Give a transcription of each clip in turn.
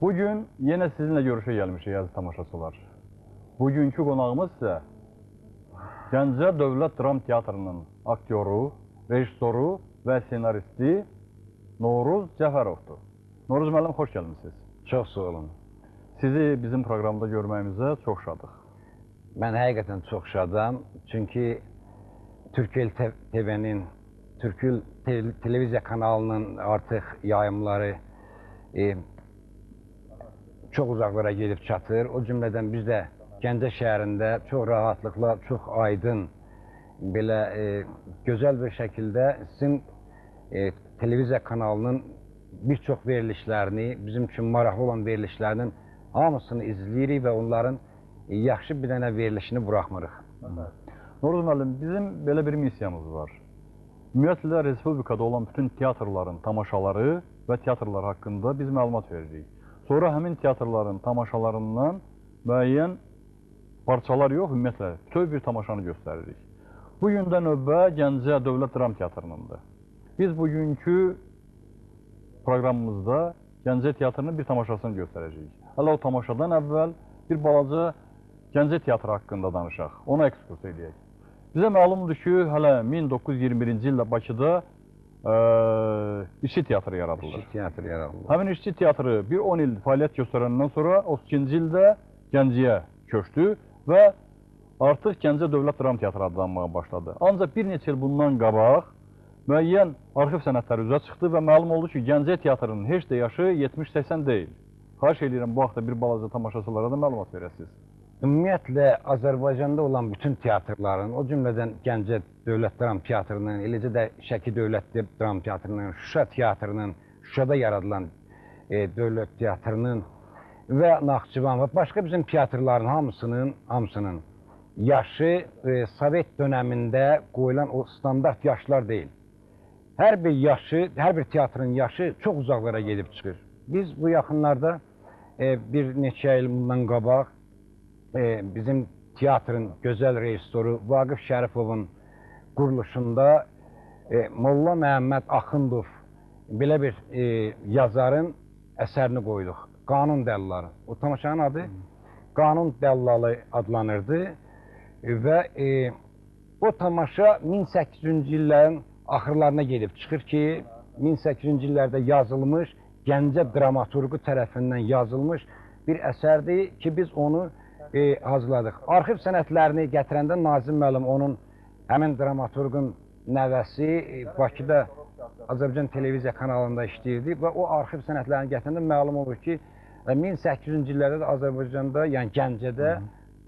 Bugün yine sizinle görüşe gelmişik aziz tamaşaçılar. Bugünkü qonağımız isə Gəncə Dövlət Dram Teatrının aktyoru, rejissoru və senaristi Noruz Cəfərovdur. Noruz müəllim, xoş gəlmisiniz. Çox sağ olun. Sizi bizim proqramda görməyimizə çox şadıq. Mən həqiqətən çox şadam. Çünki Türkiyel TV-nin, Türkül te televiziya kanalının artıq yayımları e, çox uzaqlara gedib çatır. O cümlədən biz də Gəncə şəhərində çox rahatlıqla, çox aydın, belə e, gözəl bir şəkildə sizin e, televiziya kanalının bir çox verilişlərini, bizim üçün maraqlı olan verilişlərinin hamısını izləyirik və onların e, yaxşı bir dənə verilişini buraxmırıq. Noruz müəllim, bizim belə bir missiyamız var. Ümumiyyətlə respublikada olan bütün teatrların tamaşaları və teatrlar haqqında biz məlumat veririk. Sonra həmin teatrların tamaşalarından müəyyən parçalar yox, ümumiyyətlə bütöv bir tamaşanı göstəririk. Bu gün də növbə Gəncə Dövlət Dram Teatrınındır. Biz bugünkü proqramımızda Gəncə Teatrının bir tamaşasını göstərəcəyik. Hələ o tamaşadan əvvəl bir balaca Gəncə Teatrı haqqında danışaq, ona ekskurs edək. Bizə məlumdur ki, hələ 1921-ci ildə Bakıda ə, işçi teatrı yaradılır. İşçi teatrı yaradılır. Həmin işçi teatrı bir 10 il fəaliyyət göstərəndən sonra 32-ci ildə Gəncəyə köçdü və artıq Gəncə Dövlət Dram Teatrı adlanmağa başladı. Ancaq bir neçə il bundan qabaq müəyyən arxiv sənədləri üzə çıxdı və məlum oldu ki, Gəncə teatrının heç də yaşı 70-80 deyil. Xahiş edirəm bu haqda bir balaca tamaşaçılara da məlumat verəsiniz. Ümumiyyətlə Azərbaycanda olan bütün teatrların, o cümlədən Gəncə Dövlət Dram Teatrının, eləcə də Şəki Dövlət Dram Teatrının, Şuşa Teatrının, Şuşada yaradılan e, Dövlət Teatrının və Naxçıvan və başqa bizim teatrların hamısının, hamısının yaşı e, Sovet dönəmində qoyulan o standart yaşlar deyil. Hər bir yaşı, hər bir teatrın yaşı çox uzaqlara gedib çıxır. Biz bu yaxınlarda e, bir neçə il bundan qabaq e, bizim teatrın gözəl rejissoru Vaqif Şərifovun quruluşunda e, Molla Məhəmməd Axundov belə bir e, yazarın əsərini qoyduq. Qanun Dəllalları. O tamaşanın adı Qanun Dəllalı adlanırdı və e, o tamaşa 1800-cü illərin axırlarına gedib çıxır ki, 1800-cü illərdə yazılmış, Gəncə dramaturqu tərəfindən yazılmış bir əsərdir ki, biz onu e, hazırladıq. Arxiv sənədlərini gətirəndə Nazim müəllim onun həmin dramaturqun nəvəsi e, Bakıda Azərbaycan televiziya kanalında işləyirdi və o arxiv sənədlərini gətirəndə məlum olur ki, 1800-cü illərdə də Azərbaycanda, yəni Gəncədə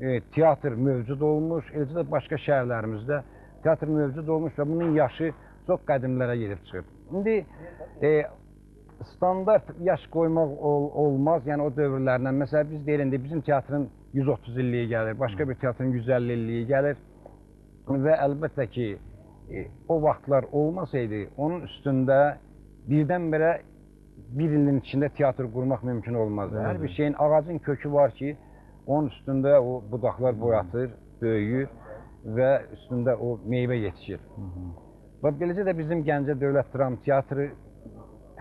e, teatr mövcud olmuş, eləcə də başqa şəhərlərimizdə teatr mövcud olmuş və bunun yaşı çox qədimlərə gedib çıxır. İndi e, standart yaş qoymaq ol, olmaz. Yəni o dövrlərlə məsələn biz deyilində bizim teatrın 130 illiyi gəlir, başqa bir teatrın 150 illiyi gəlir və əlbəttə ki e, o vaxtlar olmasaydı onun üstündə birdən-birə bir ilin içində teatr qurmaq mümkün olmazdı. Hər bir şeyin ağacın kökü var ki, onun üstündə o budaqlar boyatır, böyüyür və üstündə o meyvə yetişir. Hı -hı. Və beləcə də bizim Gəncə Dövlət Dram Teatrı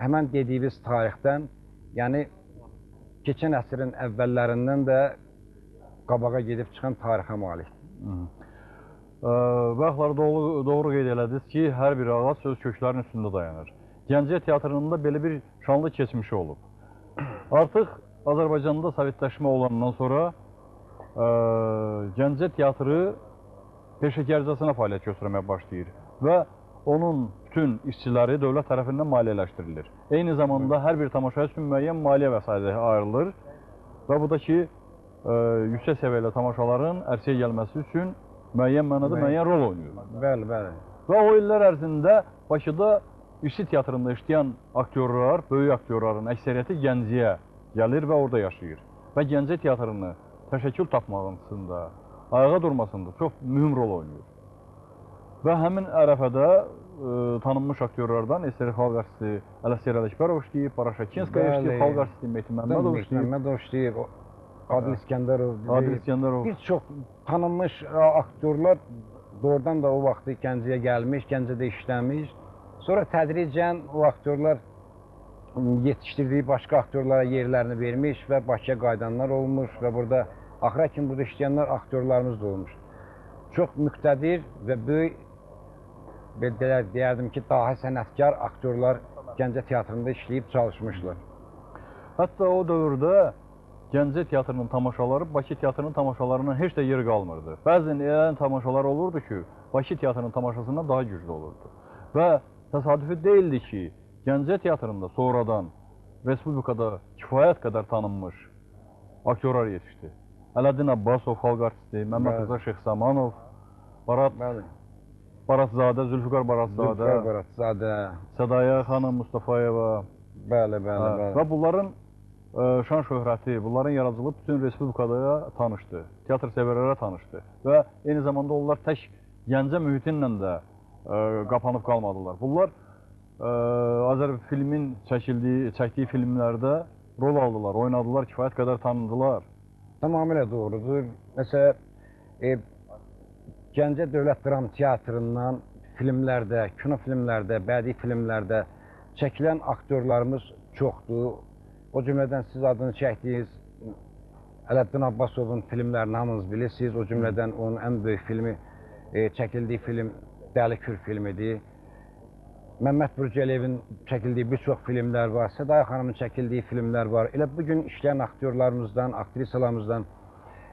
həmən dediyiniz tarixdən, yəni keçən əsrin əvvəllərindən də qabağa gedib çıxan tarixə malikdir. Vaxtlar doğru, doğru qeyd elədiniz ki, hər bir ağac söz köklərinin üstündə dayanır. Gəncə teatrının da belə bir şanlı keçmişi olub. Artıq Azərbaycanda sovetləşmə olandan sonra ə, Gəncə teatrı peşəkarcasına fəaliyyət göstərməyə başlayır və onun bütün işçiləri dövlət tərəfindən maliyyələşdirilir. Eyni zamanda hər bir tamaşa üçün müəyyən maliyyə vəsaiti ayrılır və bu da ki, yüksək səviyyəli tamaşaların ərsəyə gəlməsi üçün müəyyən mənada müəyyən rol oynayır. Bəli, bəli. Və o illər ərzində Bakıda işçi teatrında işləyən aktyorlar, böyük aktyorların əksəriyyəti Gəncəyə gəlir və orada yaşayır. Və Gəncə teatrını təşəkkül tapmağında, ayağa durmasında çox mühüm rol oynayır. Və həmin ərəfədə ə, tanınmış aktyorlardan SR Xalq artisti Ələsgər Ələkbərov işləyib, Paraşakinskaya işləyib, Xalq artisti Mehdi Məmmədov işləyib. Məmmədov işləyib, Adil İskəndərov. Adil İskəndərov. Bir çox tanınmış aktyorlar doğrudan da o vaxtı Gəncəyə gəlmiş, Gəncədə işləmiş. Sonra tədricən o aktyorlar yetişdirdiyi başqa aktyorlara yerlərini vermiş və Bakıya qayıdanlar olmuş və burada axıra kimi burada işləyənlər aktyorlarımız da olmuş. Çox müqtədir və böyük belə deyərdim ki, dahi sənətkar aktyorlar Gəncə teatrında işləyib çalışmışlar. Hətta o dövrdə Gəncə teatrının tamaşaları Bakı teatrının tamaşalarından heç də yeri qalmırdı. Bəzən elə tamaşalar olurdu ki, Bakı teatrının tamaşasından daha güclü olurdu. Və təsadüfi deyildi ki, Gəncə teatrında sonradan respublikada kifayət qədər tanınmış aktyorlar yetişdi. Ələddin Abbasov xalq artisti, Məmməd Bəli. Rza Şeyxsamanov, Barat Bəli. Baratzadə, Zülfüqar Baratzadə, Zülfikar Baratzadə. Sədaya xanım Mustafayeva, Bəli, bəli, Hə, bəli. Və bunların şan şöhrəti, bunların yaradıcılığı bütün respublikada tanışdı. Teatr sevərlərə tanışdı. Və eyni zamanda onlar tək Gəncə mühitinlə də qapanıb qalmadılar. Bunlar Azər filmin çəkildiyi, çəkdiyi filmlərdə rol aldılar, oynadılar, kifayət qədər tanındılar. Tamamilə doğrudur. Məsələn, e, Gəncə Dövlət Dram Teatrından filmlərdə, kino filmlərdə, bədii filmlərdə çəkilən aktyorlarımız çoxdur. O cümlədən siz adını çəkdiyiniz Ələddin Abbasovun filmlərini hamınız bilirsiniz. O cümlədən onun ən böyük filmi, e, çəkildiyi film Dəli Kür filmidir. Məmməd Burcəliyevin çəkildiyi bir çox filmlər var. Səday xanımın çəkildiyi filmlər var. Elə bu gün işləyən aktyorlarımızdan, aktrisalarımızdan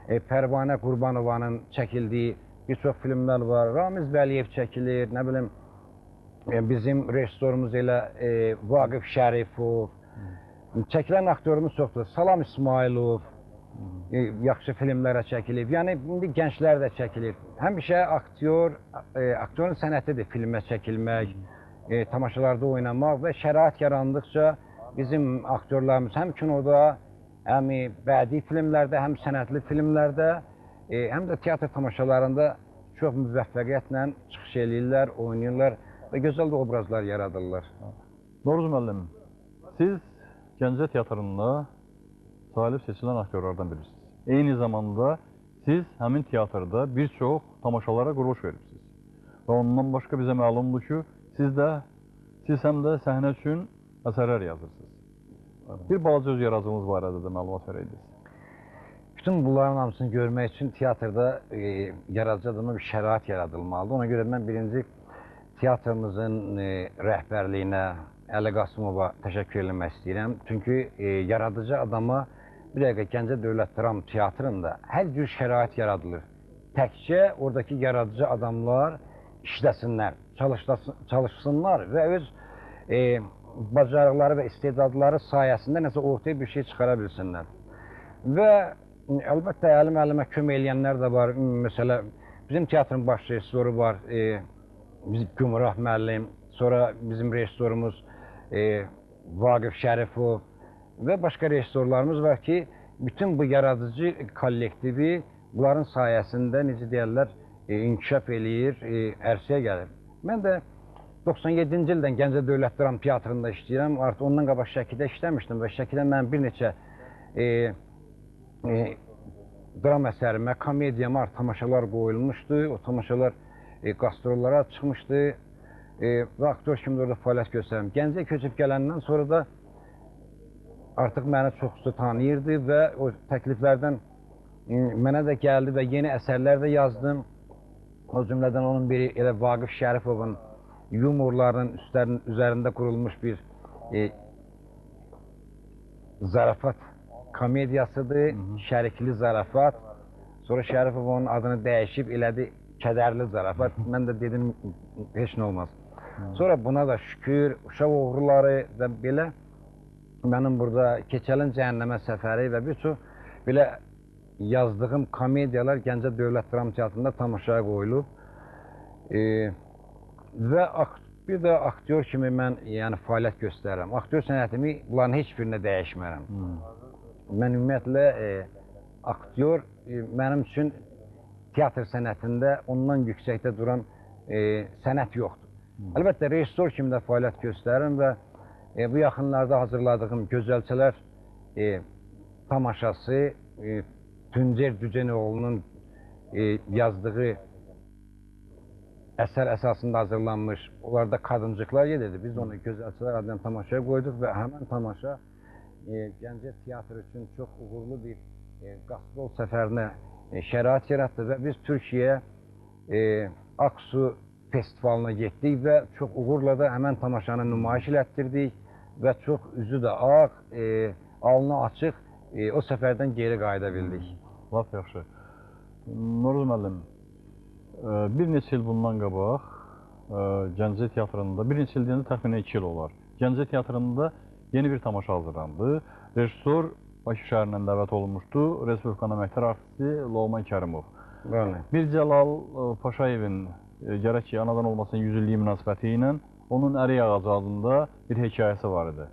e, Pərvanə Qurbanovanın çəkildiyi bir çox filmlər var. Ramiz Vəliyev çəkilir, nə bilim e, bizim rejissorumuz elə e, Vaqif Şərifov. Çəkilən aktyorumuz çoxdur. Salam İsmailov e, yaxşı filmlərə çəkilib. Yəni indi gənclər də çəkilir. Həmişə aktyor, e, aktyorun sənətidir filmə çəkilmək, e, tamaşalarda oynamaq və şərait yarandıqca bizim aktyorlarımız həm kinoda, həm bədii filmlərdə, həm sənətli filmlərdə, e, həm də teatr tamaşalarında çox müvəffəqiyyətlə çıxış eləyirlər, oynayırlar və gözəl də obrazlar yaradırlar. Noruz müəllim, siz Gəncə teatrında salib seçilən aktyorlardan birisiniz. Eyni zamanda siz həmin teatrda bir çox tamaşalara quruluş veribsiniz. Və ondan başqa bizə məlumdur ki, siz də siz həm də səhnə üçün əsərlər yazırsınız. Bir balaca öz yaradıcılığınız barədə də məlumat verəydiniz. Bütün bunların hamısını görmək üçün teatrda e, yaradıcı adama bir şərait yaradılmalıdır. Ona görə mən birinci teatrımızın e, rəhbərliyinə, Əli Qasımova təşəkkür eləmək istəyirəm. Çünki e, yaradıcı adama bir dəqiqə Gəncə Dövlət Dram Teatrında hər cür şərait yaradılır. Təkcə oradakı yaradıcı adamlar işləsinlər, çalışsınlar və öz e, bacarıqları və istedadları sayəsində nəsə ortaya bir şey çıxara bilsinlər. Və əlbəttə əlim əlimə kömək eləyənlər də var. Məsələ bizim teatrın baş rejissoru var, e, bizim Gümrah müəllim, sonra bizim rejissorumuz e, Vaqif Şərifov və başqa rejissorlarımız var ki, bütün bu yaradıcı kollektivi bunların sayəsində necə deyirlər, e, inkişaf eləyir, e, ərsəyə gəlir. Mən də 97-ci ildən Gəncə Dövlət Dram Teatrında işləyirəm. Artıq ondan qabaq Şəkidə işləmişdim və Şəkidə mənim bir neçə e, e, dram əsərimə, komediyama artıq tamaşalar qoyulmuşdu. O tamaşalar e, qastrollara çıxmışdı e, və aktyor kimi orada fəaliyyət göstərirəm. Gəncəyə köçüb gələndən sonra da artıq məni çoxsu tanıyırdı və o təkliflərdən e, mənə də gəldi və yeni əsərlər də yazdım. O cümlədən onun biri elə Vaqif Şərifovun yumorlarının üstlərin, üzərində qurulmuş bir e, zarafat komediyasıdır, şərikli zarafat. Sonra Şərifov onun adını dəyişib elədi kədərli zarafat. Mən də dedim heç nə olmaz. Sonra buna da şükür, uşaq oğruları və belə mənim burada Keçəlin cəhənnəmə səfəri və bir çox belə yazdığım komediyalar Gəncə Dövlət Dram Teatrında tamaşaya qoyulub. E, və bir də aktyor kimi mən yəni fəaliyyət göstərirəm. Aktyor sənətimi bunların heç birinə dəyişmərəm. Mən ümumiyyətlə e, aktyor e, mənim üçün teatr sənətində ondan yüksəkdə duran e, sənət yoxdur. Əlbəttə rejissor kimi də fəaliyyət göstərirəm və e, bu yaxınlarda hazırladığım Gözəlçələr e, tamaşası e, Tüncər Cücənoğlu'nun e, yazdığı əsər əsasında hazırlanmış, onlarda qadıncıqlar gedirdi. Biz onu gözəlçilər adından tamaşaya qoyduq və həmin tamaşa e, Gəncə teatr üçün çox uğurlu bir e, qastrol səfərinə e, şərait yaratdı və biz Türkiyəyə e, Aksu festivalına getdik və çox uğurla da həmən tamaşanı nümayiş elətdirdik və çox üzü də ağ, e, alnı açıq e, o səfərdən geri qayıda bildik. Laf yaxşı. Noruz müəllim, e, bir neçə il bundan qabaq e, Gəncə teatrında, bir neçə il deyəndə təxminən 2 il olar. Gəncə teatrında yeni bir tamaşa hazırlandı. Rejissor Bakı şəhərindən dəvət olunmuşdu. Respublikanın əməkdar artisti Loğman Kərimov. Bəli. Bir Cəlal e, Paşayevin gərək ki, anadan olmasının 100 illiyi münasibəti ilə onun Ərik ağacı adında bir hekayəsi var idi.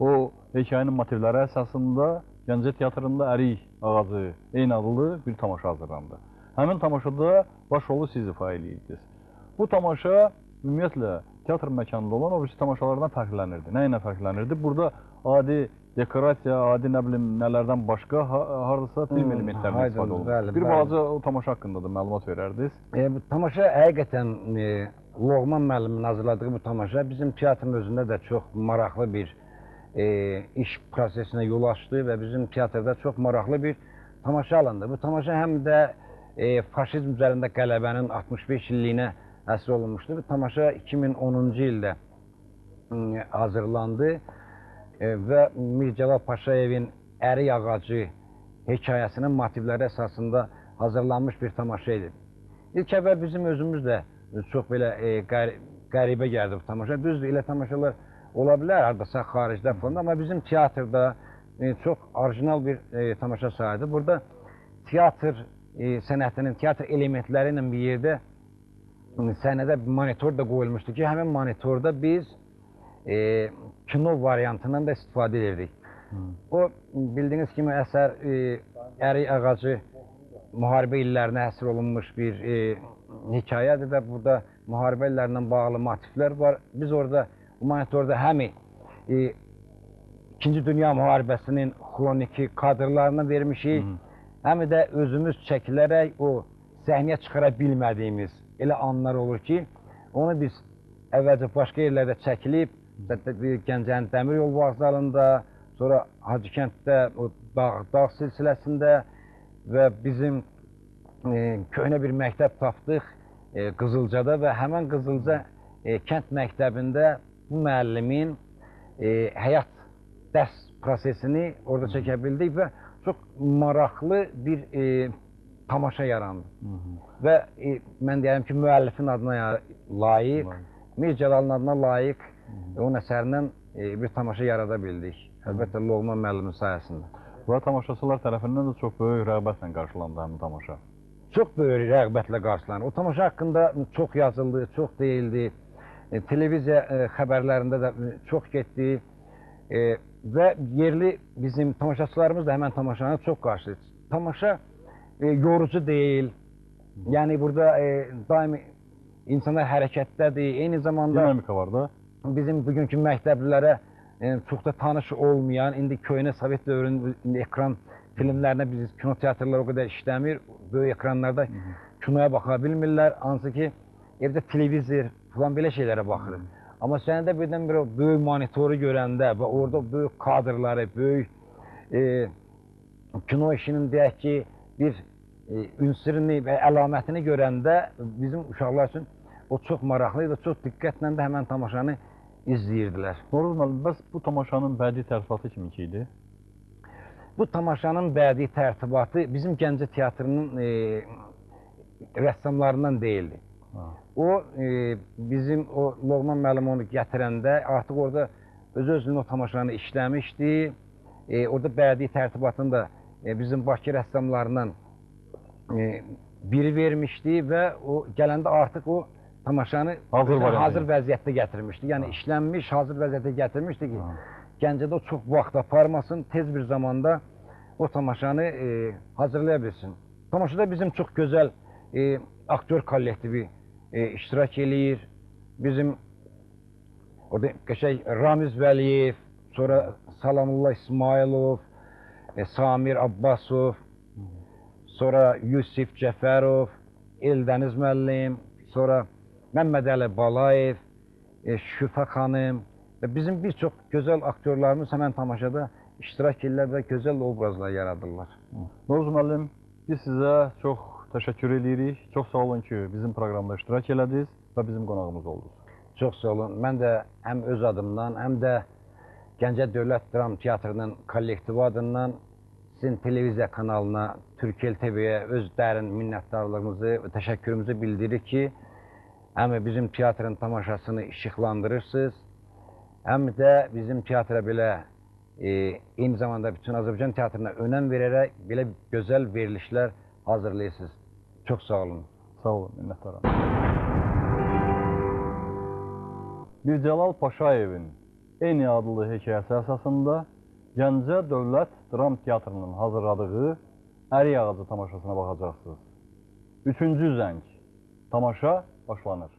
O hekayənin motivləri əsasında Gəncə teatrında Ərik ağacı eyni adlı bir tamaşa hazırlandı. Həmin tamaşada baş rolu siz ifa edirdiniz. Bu tamaşa ümumiyyətlə teatr məkanında olan o birisi tamaşalardan fərqlənirdi. Nə ilə fərqlənirdi? Burada adi dekorasiya, adi nə bilim nələrdən başqa ha hardasa film Hmm, elementlərindən istifadə olunur. bəli, Bir bəli. balaca o tamaşa haqqında da məlumat verərdiniz. E, bu tamaşa həqiqətən e, Loğman müəllimin hazırladığı bu tamaşa bizim teatrın özündə də çox maraqlı bir e, iş prosesinə yol açdı və bizim teatrda çox maraqlı bir tamaşa alındı. Bu tamaşa həm də e, faşizm üzərində qələbənin 65 illiyinə həsr olunmuşdu. Bu tamaşa 2010-cu ildə hazırlandı e, və Mir Cəlal Paşayevin Ərik ağacı hekayəsinin motivləri əsasında hazırlanmış bir tamaşa idi. İlk əvvəl bizim özümüz də çox belə e, qər- qəribə gəldi bu tamaşa. Düzdür, elə tamaşalar ola bilər hardasa xaricdə falan, amma bizim teatrda e, çox orijinal bir e, tamaşa sayıldı. Burada teatr e, sənətinin, teatr elementləri ilə bir yerdə səhnədə bir monitor da qoyulmuşdu ki, həmin monitorda biz e, kino variantından da istifadə edirdik. O bildiyiniz kimi əsər e, ərik ağacı müharibə illərinə həsr olunmuş bir e, hekayədir və burada müharibə illərinə bağlı motivlər var. Biz orada monitorda həmi e, İkinci Dünya müharibəsinin xroniki kadrlarını vermişik. Həm də özümüz çəkilərək o səhnəyə çıxara bilmədiyimiz elə anlar olur ki, onu biz əvvəlcə başqa yerlərdə çəkilib, Gəncənin dəmir yol vağzalında, sonra Hacıkənddə o dağ, dağ silsiləsində və bizim e, köhnə bir məktəb tapdıq e, Qızılcada və həmən Qızılca e, kənd məktəbində bu müəllimin e, həyat dərs prosesini orada çəkə bildik və çox maraqlı bir e, tamaşa yarandı. Və e, mən deyərəm ki, müəllifin adına layiq, Mir Cəlalın adına layiq e, onun əsərindən e, bir tamaşa yarada bildik. Əlbəttə Loğman müəllimin sayəsində. Və tamaşaçılar tərəfindən də çox böyük rəğbətlə qarşılandı həmin tamaşa. Çox böyük rəğbətlə qarşılanır. O tamaşa haqqında çox yazıldı, çox deyildi. E, televiziya e, xəbərlərində də e, çox getdi. E, və yerli bizim tamaşaçılarımız da həmən tamaşanı çox qarşılayır. Tamaşa e, yorucu deyil. Yəni burada e, daimi insanlar hərəkətdədir. Eyni zamanda Dinamika var da. bizim bugünkü məktəblilərə e, çox da tanış olmayan, indi köhnə Sovet dövrünün ekran filmlərinə biz kino teatrlar o qədər işləmir. Böyük ekranlarda kinoya baxa bilmirlər. Hansı ki, evdə televizor falan belə şeylərə baxırıq. Amma səndə birdən-birə o böyük monitoru görəndə və orada böyük kadrları, böyük e, kino işinin deyək ki, bir e, ünsürünü və əlamətini görəndə bizim uşaqlar üçün o çox maraqlı idi. Çox diqqətlə də həmən tamaşanı izləyirdilər. Noruz müəllim, bəs bu tamaşanın bədii tərsifatı kiminki idi? Bu tamaşanın bədii tərtibatı bizim Gəncə teatrının e, rəssamlarından deyildi. Ha. O e, bizim o Loğman müəllim onu gətirəndə artıq orada öz-özünün o tamaşanı işləmişdi. E, orada bədii tərtibatını da bizim Bakı rəssamlarından e, biri vermişdi və o gələndə artıq o tamaşanı Hazır variantı hazır yəni. vəziyyətdə gətirmişdi. Yəni Ha. işlənmiş, hazır vəziyyətdə gətirmişdi ki, Ha. Gəncədə o çox vaxt aparmasın, tez bir zamanda o tamaşanı e, hazırlaya bilsin. Tamaşada bizim çox gözəl e, aktyor kollektivi e, iştirak eləyir. Bizim orada qəşəng Ramiz Vəliyev, sonra Salamullah İsmailov, e, Samir Abbasov, sonra Yusif Cəfərov, Eldəniz müəllim, sonra Məmməd Əli Balayev, e, Şüfə xanım və bizim bir çox gözəl aktyorlarımız həmən tamaşada iştirak edirlər və gözəl obrazlar yaradırlar. Noruz müəllim, biz sizə çox təşəkkür edirik. Çox sağ olun ki, bizim proqramda iştirak elədiniz və bizim qonağımız oldunuz. Çox sağ olun. Mən də həm öz adımdan, həm də Gəncə Dövlət Dram Teatrının kollektivi adından sizin televiziya kanalına, Türkiye TV-yə öz dərin minnətdarlığımızı və təşəkkürümüzü bildiririk ki, həm bizim teatrın tamaşasını işıqlandırırsınız, həm də bizim teatra belə e, eyni zamanda bütün Azərbaycan teatrına önəm verərək belə gözəl verilişlər hazırlayırsınız. Çox sağ olun. Sağ olun, minnətdaram. Bir Cəlal Paşayevin eyni adlı hekayəsi əsasında Gəncə Dövlət Dram Teatrının hazırladığı Ərik Ağacı tamaşasına baxacaqsınız. Üçüncü zəng. Tamaşa başlanır.